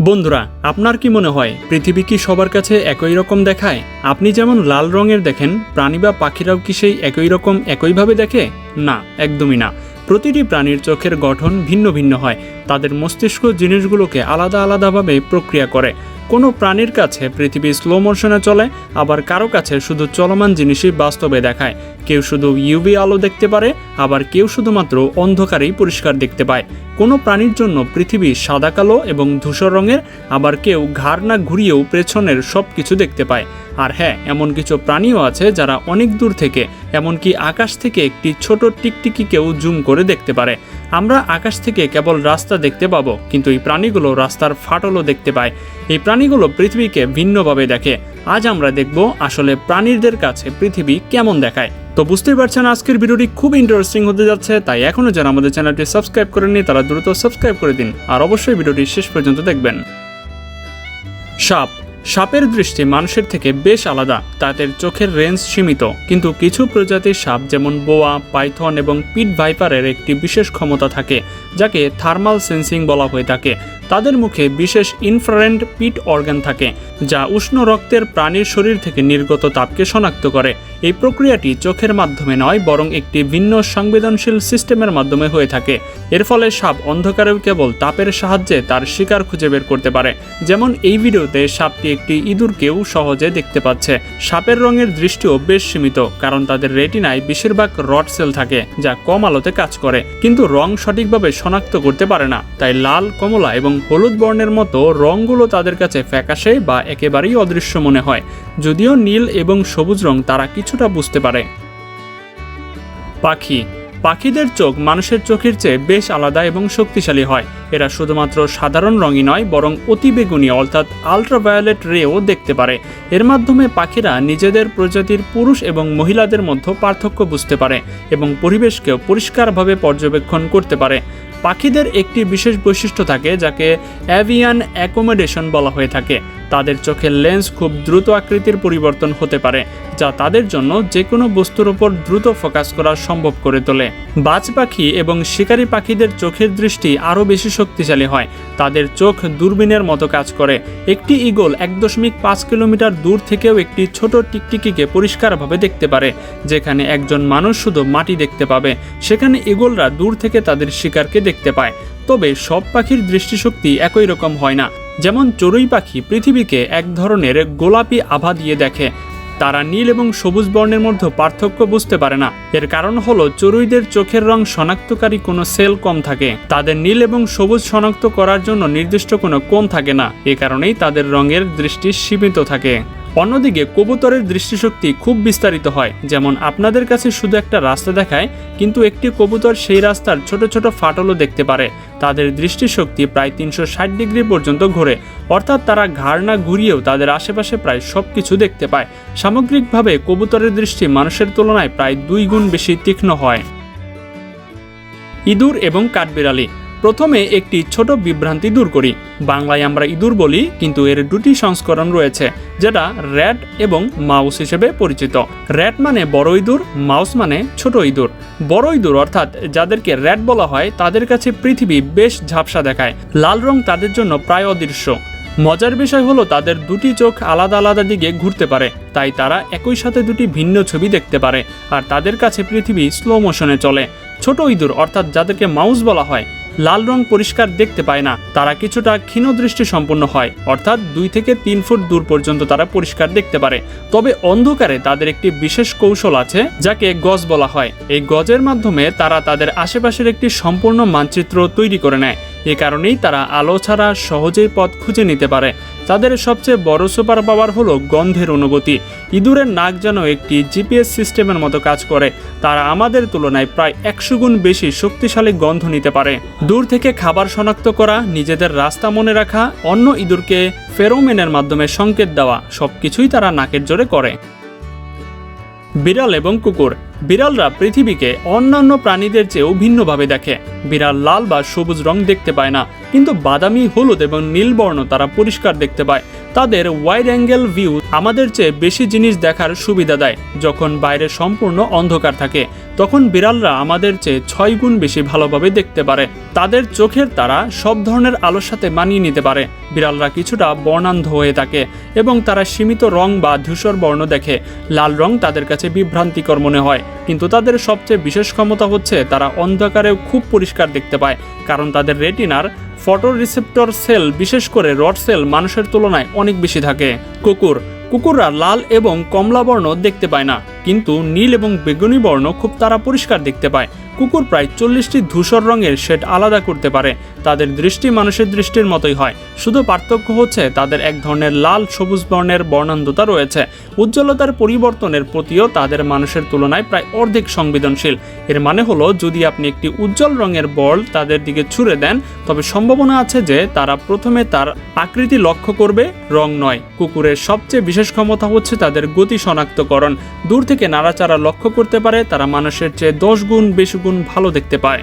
বন্ধুরা, আপনার কি মনে হয়, পৃথিবী কি সবার কাছে একই রকম দেখায়? আপনি যেমন লাল রঙের দেখেন, প্রাণী বা পাখিরাও কি সেই একই রকম একইভাবে দেখে? না, একদমই না। প্রতিটি প্রাণীর চোখের গঠন ভিন্ন ভিন্ন হয়। তাদের মস্তিষ্ক জিনিসগুলোকে আলাদা আলাদাভাবে প্রক্রিয়া করে। কোনো প্রাণীর কাছে পৃথিবী স্লো মোশনে চলে, আবার কারও কাছে শুধু চলমান জিনিসই বাস্তবে দেখায়। কেউ শুধু ইউভি আলো দেখতে পারে, আবার কেউ শুধুমাত্র অন্ধকারেই পরিষ্কার দেখতে পায়। কোনো প্রাণীর জন্য পৃথিবী সাদা কালো এবং ধূসর রঙের, আবার কেউ ঘাড় না ঘুরিয়েও পেছনের সব কিছু দেখতে পায়। আর হ্যাঁ এমন কিছু প্রাণীও আছে যারা অনেক দূর থেকে, এমনকি আকাশ থেকে একটি ছোট টিকটিকিকেও জুম করে দেখতে পারে। আমরা আকাশ থেকে কেবল রাস্তা দেখতে পাবো, কিন্তু এই প্রাণীগুলো রাস্তার ফাটলও দেখতে পায়। এই প্রাণীগুলো পৃথিবীকে ভিন্নভাবে দেখে। আজ আমরা দেখব আসলে প্রাণীদের কাছে পৃথিবী কেমন দেখায়। তো বুঝতেই পারছেন, আজকের ভিডিওটি খুব ইন্টারেস্টিং হতে যাচ্ছে, তাই এখনও যারা আমাদের চ্যানেলটি সাবস্ক্রাইব করেননি, তারা দ্রুত সাবস্ক্রাইব করে দিন। আর অবশ্যই ভিডিওটি শেষ পর্যন্ত দেখবেন। সাপ সাপের দৃষ্টি মানুষের থেকে বেশ আলাদা, তাদের চোখের রেঞ্জ সীমিত। কিন্তু কিছু প্রজাতির সাপ যেমন বোয়া, পাইথন এবং পিট ভাইপারের একটি বিশেষ ক্ষমতা থাকে, যাকে থার্মাল সেন্সিং বলা হয়ে থাকে। তাদের মুখে বিশেষ ইনফ্রারেন্ট পিট অর্গান থাকে, যা উষ্ণ রক্তের প্রাণীর শরীর থেকে নির্গত তাপকে শনাক্ত করে। এই প্রক্রিয়াটি চোখের মাধ্যমে নয়, বরং একটি ভিন্ন সংবেদনশীল সিস্টেমের মাধ্যমে হয়ে থাকে। এর ফলে সাপ অন্ধকারেও কেবল তাপের সাহায্যে তার শিকার খুঁজে বের করতে পারে। যেমন এই ভিডিওতে সাপটি একটি ইঁদুরকেও সহজে দেখতে পাচ্ছে। সাপের রঙের দৃষ্টিও বেশ সীমিত, কারণ তাদের রেটিনায় বেশিরভাগ রড সেল থাকে, যা কম আলোতে কাজ করে। কিন্তু রং সঠিকভাবে শনাক্ত করতে পারে না, তাই লাল, কমলা এবং হলুদ বর্ণের মতো রঙগুলো তাদের কাছে ফ্যাকাশে বা একেবারেই অদৃশ্য মনে হয়। যদিও নীল এবং সবুজ রং তারা কিছুটা বুঝতে পারে। পাখি। পাখিদের চোখ মানুষের চোখের চেয়ে বেশ আলাদা এবং শক্তিশালী হয়। এরা শুধুমাত্র সাধারণ রঙই নয়, বরং অতিবেগুনি অর্থাৎ আলট্রাভায়োলেট রেও দেখতে পারে। এর মাধ্যমে পাখিরা নিজেদের প্রজাতির পুরুষ এবং মহিলাদের মধ্যে পার্থক্য বুঝতে পারে এবং পরিবেশকেও পরিষ্কারভাবে পর্যবেক্ষণ করতে পারে। পাখিদের একটি বিশেষ বৈশিষ্ট্য থাকে, যাকে অ্যাভিয়ান অ্যাকোমোডেশন বলা হয়ে থাকে। তাদের চোখের লেন্স খুব দ্রুত আকৃতির পরিবর্তন হতে পারে, যা তাদের জন্য যে কোনো বস্তুর উপর দ্রুত ফোকাস করা সম্ভব করে তোলে। বাজ পাখি এবং শিকারী পাখিদের চোখের দৃষ্টি আরও বেশি শক্তিশালী হয়। তাদের চোখ দূরবীনের মতো কাজ করে। একটি ইগল এক দশমিক পাঁচ কিলোমিটার দূর থেকেও একটি ছোট টিকটিকিকে পরিষ্কারভাবে দেখতে পারে, যেখানে একজন মানুষ শুধু মাটি দেখতে পাবে। সেখানে ইগলরা দূর থেকে তাদের শিকারকে দেখতে পায়। তবে সব পাখির দৃষ্টিশক্তি একই রকম হয় না। যেমন চড়ুই পাখি পৃথিবীকে এক ধরনের গোলাপি আভা দিয়ে দেখে। তারা নীল এবং সবুজ বর্ণের মধ্যে পার্থক্য বুঝতে পারে না। এর কারণ হলো চড়ুইদের চোখের রং শনাক্তকারী কোনো সেল কম থাকে। তাদের নীল এবং সবুজ শনাক্ত করার জন্য নির্দিষ্ট কোনো কোণ থাকে না। এ কারণেই তাদের রঙের দৃষ্টি সীমিত থাকে। অন্যদিকে কবুতরের দৃষ্টিশক্তি খুব বিস্তারিত হয়। যেমন আপনাদের কাছে শুধু একটা রাস্তা দেখায়, কিন্তু একটি কবুতর সেই রাস্তার ছোট ছোট ফাটলও দেখতে পারে। তাদের দৃষ্টিশক্তি প্রায় তিনশো ষাট ডিগ্রি পর্যন্ত ঘোরে। অর্থাৎ তারা ঘাড় না ঘুরিয়েও তাদের আশেপাশে প্রায় সব কিছু দেখতে পায়। সামগ্রিকভাবে কবুতরের দৃষ্টি মানুষের তুলনায় প্রায় দুই গুণ বেশি তীক্ষ্ণ হয়। ইঁদুর এবং কাঠবিড়ালি। প্রথমে একটি ছোট বিভ্রান্তি দূর করি। বাংলায় আমরা ইঁদুর বলি, কিন্তু এর দুটি সংস্করণ রয়েছে, যেটা র্যাট এবং মাউস হিসেবে পরিচিত। র্যাট মানে বড় ইঁদুর, মাউস মানে ছোট ইঁদুর। বড় ইঁদুর অর্থাৎ যাদেরকে র্যাট বলা হয়, তাদের কাছে পৃথিবী বেশ ঝাপসা দেখায়। লাল রং তাদের জন্য প্রায় অদৃশ্য। মজার বিষয় হলো, তাদের দুটি চোখ আলাদা আলাদা দিকে ঘুরতে পারে, তাই তারা একই সাথে দুটি ভিন্ন ছবি দেখতে পারে, আর তাদের কাছে পৃথিবী স্লো মোশনে চলে। ছোট ইঁদুর অর্থাৎ যাদেরকে মাউস বলা হয় লাল রং পরিষ্কার দেখতে পায় না। তারা কিছুটা ক্ষীণ দৃষ্টি সম্পন্ন হয়। অর্থাৎ দুই থেকে তিন ফুট দূর পর্যন্ত তারা পরিষ্কার দেখতে পারে। তবে অন্ধকারে তাদের একটি বিশেষ কৌশল আছে, যাকে গজ বলা হয়। এই গজের মাধ্যমে তারা তাদের আশেপাশের একটি সম্পূর্ণ মানচিত্র তৈরি করে নেয়। এ কারণেই তারা আলো ছাড়া সহজেই পথ খুঁজে নিতে পারে। তাদের সবচেয়ে বড় সুপার পাওয়ার হলো গন্ধের অনুভূতি। ইঁদুরের নাক যেন একটি জিপিএস সিস্টেমের মতো কাজ করে। তারা আমাদের তুলনায় প্রায় একশো গুণ বেশি শক্তিশালী গন্ধ নিতে পারে। দূর থেকে খাবার শনাক্ত করা, নিজেদের রাস্তা মনে রাখা, অন্য ইঁদুরকে ফেরোমেনের মাধ্যমে সংকেত দেওয়া, সবকিছুই তারা নাকের জোরে করে। বিড়াল এবং কুকুর। বিড়ালরা পৃথিবীকে অন্যান্য প্রাণীদের চেয়েও ভিন্নভাবে দেখে। বিড়াল লাল বা সবুজ রং দেখতে পায় না, কিন্তু বাদামি, হলুদ এবং নীল বর্ণ তারা পরিষ্কার দেখতে পায়। তাদের ওয়াইড অ্যাঙ্গেল ভিউ আমাদের চেয়ে বেশি জিনিস দেখার সুবিধা দেয়, যখন বাইরে সম্পূর্ণ অন্ধকার থাকে। তখন বিড়ালরা আমাদের চেয়ে ছয় গুণ বেশি ভালোভাবে দেখতে পারে। তাদের চোখের তারা সব ধরনের আলোর সাথে মানিয়ে নিতে পারে। বিড়ালরা কিছুটা বর্ণান্ধ হয়ে থাকে এবং তারা সীমিত রং বা ধূসর বর্ণ দেখে। লাল রং তাদের কাছে বিভ্রান্তিকর মনে হয়। কিন্তু তাদের সবচেয়ে বিশেষ ক্ষমতা হচ্ছে তারা অন্ধকারেও খুব পরিষ্কার দেখতে পায়। কারণ তাদের রেটিনার ফটো রিসেপ্টর সেল, বিশেষ করে রড সেল, মানুষের তুলনায় অনেক বেশি থাকে। কুকুর। কুকুররা লাল এবং কমলা বর্ণ দেখতে পায় না। কিন্তু নীল এবং বেগুনি বর্ণ খুব তারা পরিষ্কার দেখতে পায়। কুকুর প্রায় চল্লিশটি ধূসর রঙের শেড আলাদা করতে পারে। তাদের দৃষ্টি মানুষের দৃষ্টির মতোই হয়। শুধু পার্থক্য হচ্ছে, তাদের এক ধরনের লাল সবুজ বর্ণের বর্ণান্ধতা রয়েছে। উজ্জ্বলতার পরিবর্তনের প্রতিও তাদের মানুষের তুলনায় প্রায় অর্ধেক সংবেদনশীল। এর মানে হলো, যদি আপনি একটি উজ্জ্বল রঙের বল তাদের দিকে ছুড়ে দেন, তবে সম্ভাবনা আছে যে তারা প্রথমে তার আকৃতি লক্ষ্য করবে, রং নয়। কুকুরের সবচেয়ে বিশেষ ক্ষমতা হচ্ছে তাদের গতি শনাক্তকরণ। দূর থেকে নাড়াচাড়া লক্ষ্য করতে পারে, তারা মানুষের চেয়ে দশ গুণ বেশি গুণ ভালো দেখতে পায়।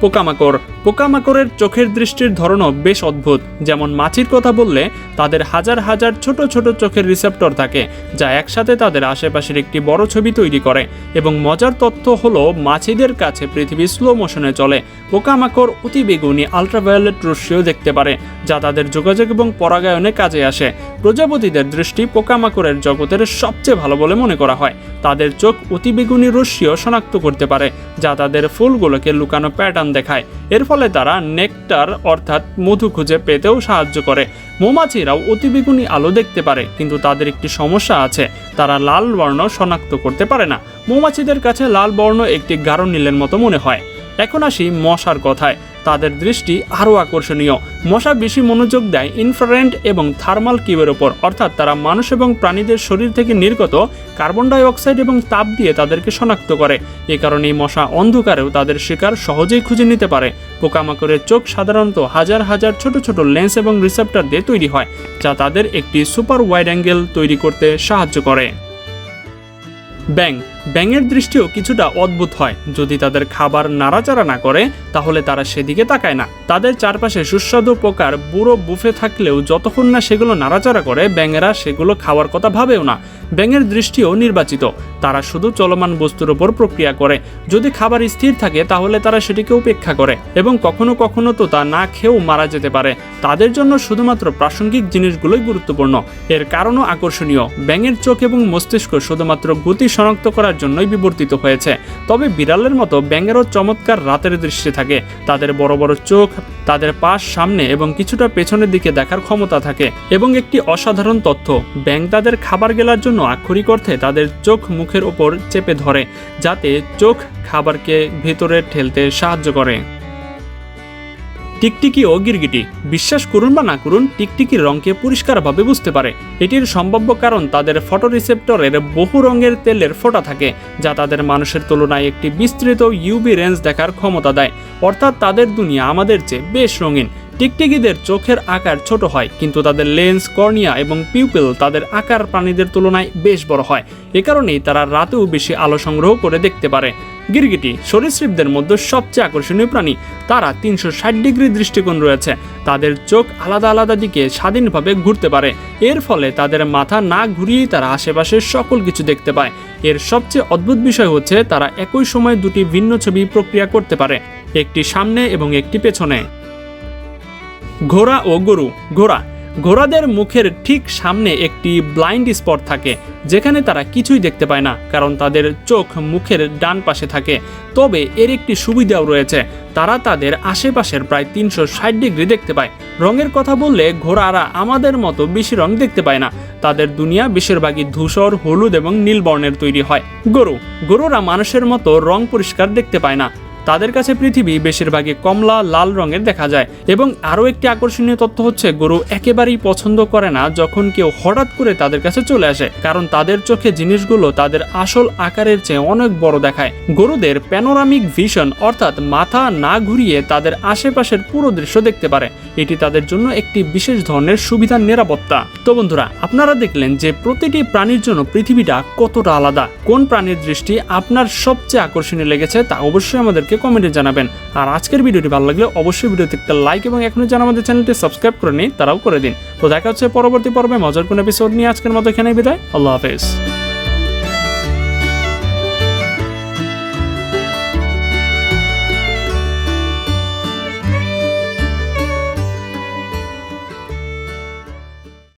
পোকামাকড়। পোকামাকড়ের চোখের দৃষ্টির ধরনও বেশ অদ্ভুত। যেমন মাছির কথা বললে, তাদের হাজার হাজার ছোট ছোট চোখের রিসেপ্টর থাকে, যা একসাথে তাদের আশেপাশের একটি বড় ছবি তৈরি করে এবং মজার তথ্য হলো মাছিদের কাছে পৃথিবী স্লো মোশনে চলে। পোকামাকড় অতি বেগুনি আলট্রাভায়োলেট রশ্মিও দেখতে পারে, যা তাদের যোগাযোগ এবং পরাগায়নে কাজে আসে। প্রজাপতিদের দৃষ্টি পোকামাকড়ের জগতের সবচেয়ে ভালো বলে মনে করা হয়। তাদের চোখ অতি বেগুনি রশ্মিও শনাক্ত করতে পারে, যা তাদের ফুলগুলোকে লুকানো প্যাটার্ন দেখায়। এর ফলে তারা নেকটার অর্থাৎ মধু খুঁজে পেতেও সাহায্য করে। মৌমাছিরাও অতিবেগুনি আলো দেখতে পারে, কিন্তু তাদের একটি সমস্যা আছে। তারা লাল বর্ণ শনাক্ত করতে পারে না। মৌমাছিদের কাছে লাল বর্ণ একটি গাঢ় নীলের মতো মনে হয়। এখন আসি মশার কথায়। তাদের দৃষ্টি আরও আকর্ষণীয়। মশা বেশি মনোযোগ দেয় ইনফ্রারেন্ট এবং থার্মাল কিউবের ওপর। অর্থাৎ তারা মানুষ এবং প্রাণীদের শরীর থেকে নির্গত কার্বন ডাই অক্সাইড এবং তাপ দিয়ে তাদেরকে শনাক্ত করে। এ কারণে এই মশা অন্ধকারেও তাদের শিকার সহজেই খুঁজে নিতে পারে। পোকামাকড়ের চোখ সাধারণত হাজার হাজার ছোট ছোট লেন্স এবং রিসেপ্টার দিয়ে তৈরি হয়, যা তাদের একটি সুপার ওয়াইড অ্যাঙ্গেল তৈরি করতে সাহায্য করে। ব্যাং ব্যাঙের দৃষ্টিও কিছুটা অদ্ভুত হয়। যদি তাদের খাবার নাড়াচাড়া না করে, তাহলে তারা সেদিকে তাকায় না। তাদের চারপাশে সুস্বাদু পোকার বুড়ো বুফে থাকলেও যতক্ষণ না সেগুলো নাড়াচাড়া করে, ব্যাঙেরা সেগুলো খাওয়ার কথা ভাবেও না। ব্যাঙের দৃষ্টিও নির্বাচিত। তারা শুধু চলমান বস্তুর ওপর প্রক্রিয়া করে। যদি খাবার স্থির থাকে, তাহলে তারা সেটিকে উপেক্ষা করে এবং কখনো কখনো তো তা না খেয়েও মারা যেতে পারে। তাদের জন্য শুধুমাত্র প্রাসঙ্গিক জিনিসগুলোই গুরুত্বপূর্ণ। এর কারণও আকর্ষণীয়। ব্যাঙের চোখ এবং মস্তিষ্ক শুধুমাত্র গতি শনাক্ত করার জন্যই বিবর্তিত হয়েছে। তবে বিড়ালের মতো ব্যাঙেরও চমৎকার রাতের দৃষ্টি থাকে। তাদের বড় বড় চোখ, তাদের পাশ সামনে এবং কিছুটা পেছনের দিকে দেখার ক্ষমতা থাকে এবং একটি অসাধারণ তথ্য। ব্যাঙ তাদের খাবার গেলার জন্য আক্ষরিক অর্থে তাদের চোখ মুখের ওপর চেপে ধরে, যাতে চোখ খাবারকে ভেতরে ঠেলতে সাহায্য করে। টিকটিকি ও গিরগিটি, বিশ্বাস করুন বা না করুন, টিকটিকির রঙকে পরিষ্কারভাবে বুঝতে পারে। এটির সম্ভাব্য কারণ তাদের ফটোরিসেপ্টরের বহু রঙের তেলের ফোঁটা থাকে, যা তাদের মানুষের তুলনায় একটি বিস্তৃত ইউবি রেঞ্জ দেখার ক্ষমতা দেয়। অর্থাৎ তাদের দুনিয়া আমাদের চেয়ে বেশ রঙিন। টিকটিকিদের চোখের আকার ছোট হয়, কিন্তু তাদের লেন্স, কর্নিয়া এবং পিউপিল তাদের আকার প্রাণীদের তুলনায় বেশ বড় হয়। এ কারণেই তারা রাতেও বেশি আলো সংগ্রহ করে দেখতে পারে। গিরগিটি সরীসৃপদের মধ্যে সবচেয়ে আকর্ষণীয় প্রাণী। তারা তিনশো ষাট ডিগ্রি দৃষ্টিকোণ রয়েছে। তাদের চোখ আলাদা আলাদা দিকে স্বাধীনভাবে ঘুরতে পারে। এর ফলে তাদের মাথা না ঘুরিয়েই তারা আশেপাশের সকল কিছু দেখতে পায়। এর সবচেয়ে অদ্ভুত বিষয় হচ্ছে, তারা একই সময় দুটি ভিন্ন ছবি প্রক্রিয়া করতে পারে, একটি সামনে এবং একটি পেছনে। ঘোড়া ও গরু। ঘোড়া। ঘোড়াদের মুখের ঠিক সামনে একটি ব্লাইন্ড স্পট থাকে, যেখানে তারা কিছুই দেখতে পায় না, কারণ তাদের চোখ মুখের ডান পাশে থাকে। তবে এর একটি সুবিধাও রয়েছে, তারা তাদের আশেপাশের প্রায় তিনশো ষাট ডিগ্রি দেখতে পায়। রঙের কথা বললে ঘোড়ারা আমাদের মতো বেশি রং দেখতে পায় না, তাদের দুনিয়া বেশিরভাগই ধূসর, হলুদ এবং নীল বর্ণের তৈরি হয়। গরু। গরুরা মানুষের মতো রং পরিষ্কার দেখতে পায় না তাদের কাছে পৃথিবী বেশিরভাগই কমলা, লাল রঙের দেখা যায়। এবং আরও একটি আকর্ষণীয় তথ্য হচ্ছে, গরু একেবারেই পছন্দ করে না যখন কেউ হঠাৎ করে তাদের কাছে চলে আসে, কারণ তাদের চোখে জিনিসগুলো তাদের আসল আকারের চেয়ে অনেক বড় দেখায়। গরুদের প্যানোরামিক ভিশন অর্থাৎ মাথা না ঘুরিয়ে তাদের আশেপাশের পুরো দৃশ্য দেখতে পারে। এটি তাদের জন্য একটি বিশেষ ধরনের সুবিধার নিরাপত্তা। তো বন্ধুরা, আপনারা দেখলেন যে প্রতিটি প্রাণীর জন্য পৃথিবীটা কতটা আলাদা। কোন প্রাণীর দৃষ্টি আপনার সবচেয়ে আকর্ষণীয় লেগেছে তা অবশ্যই আমাদেরকে কমেন্টে জানাবেন। আর আজকের ভিডিওটি ভালো লাগলে অবশ্যই ভিডিওতে একটা লাইক এবং এখনও যারা আমাদের চ্যানেলটি সাবস্ক্রাইব করে নিন তারাও করে দিন। তো দেখা হচ্ছে পরবর্তী পর্বে মজার কোন এপিসোড নিয়ে আজকের মতো এখানে বিদায়। আল্লাহ হাফেজ।